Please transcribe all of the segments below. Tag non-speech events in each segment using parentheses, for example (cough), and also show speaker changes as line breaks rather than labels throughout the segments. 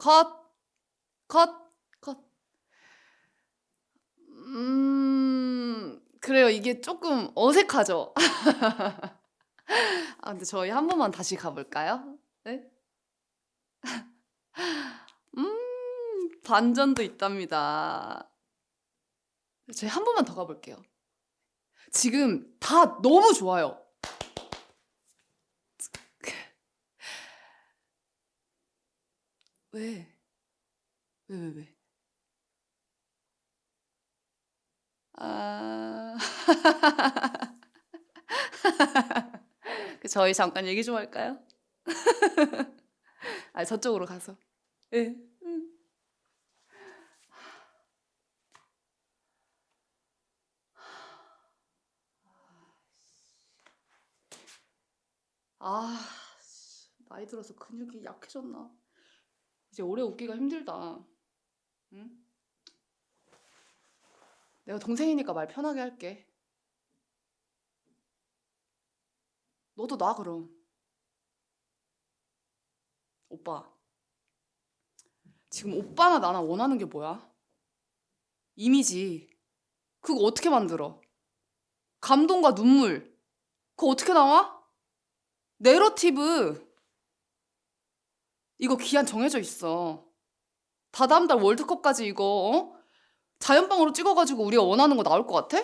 컷, 컷, 컷. 음, 그래요. 이게 조금 어색하죠? (laughs) 아, 근데 저희 한 번만 다시 가볼까요? 네? (laughs) 음, 반전도 있답니다. 저희 한 번만 더 가볼게요. 지금 다 너무 좋아요. 왜? 왜, 왜, 왜? 아. (laughs) 그 저희 잠깐 얘기 좀 할까요? (laughs) 아, 저쪽으로 가서. 예. 음. 아, 씨, 나이 들어서 근육이 약해졌나? 이제 오래 웃기가 힘들다. 응? 내가 동생이니까 말 편하게 할게. 너도 나 그럼. 오빠. 지금 오빠나 나나 원하는 게 뭐야? 이미지. 그거 어떻게 만들어? 감동과 눈물. 그거 어떻게 나와? 내러티브. 이거 기한 정해져 있어. 다다음 달 월드컵까지 이거 어? 자연방으로 찍어가지고 우리가 원하는 거 나올 것 같아?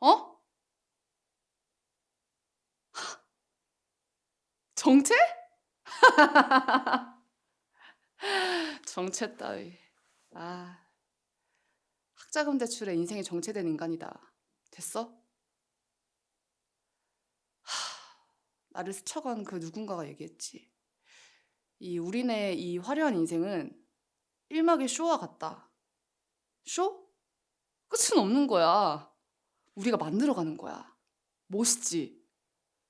어? (laughs) 정체? (laughs) 정체 따위. 아, 학자금 대출에 인생이 정체된 인간이다. 됐어? 하, 나를 스쳐간 그 누군가가 얘기했지. 이 우리네 이 화려한 인생은 일막의 쇼와 같다. 쇼? 끝은 없는 거야. 우리가 만들어가는 거야. 멋있지?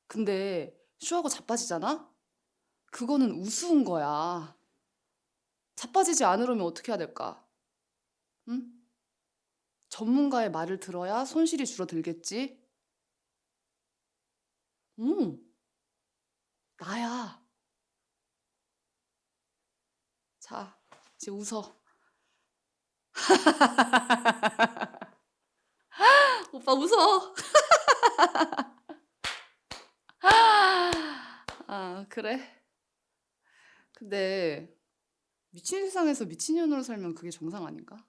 근데 쇼하고 자빠지잖아? 그거는 우스운 거야. 자빠지지 않으려면 어떻게 해야 될까? 응? 전문가의 말을 들어야 손실이 줄어들겠지? 응. 나야. 자, 이제 웃어. (laughs) 오빠 웃어. (laughs) 아, 그래. 근데 미친 세상에서 미친년으로 살면 그게 정상 아닌가?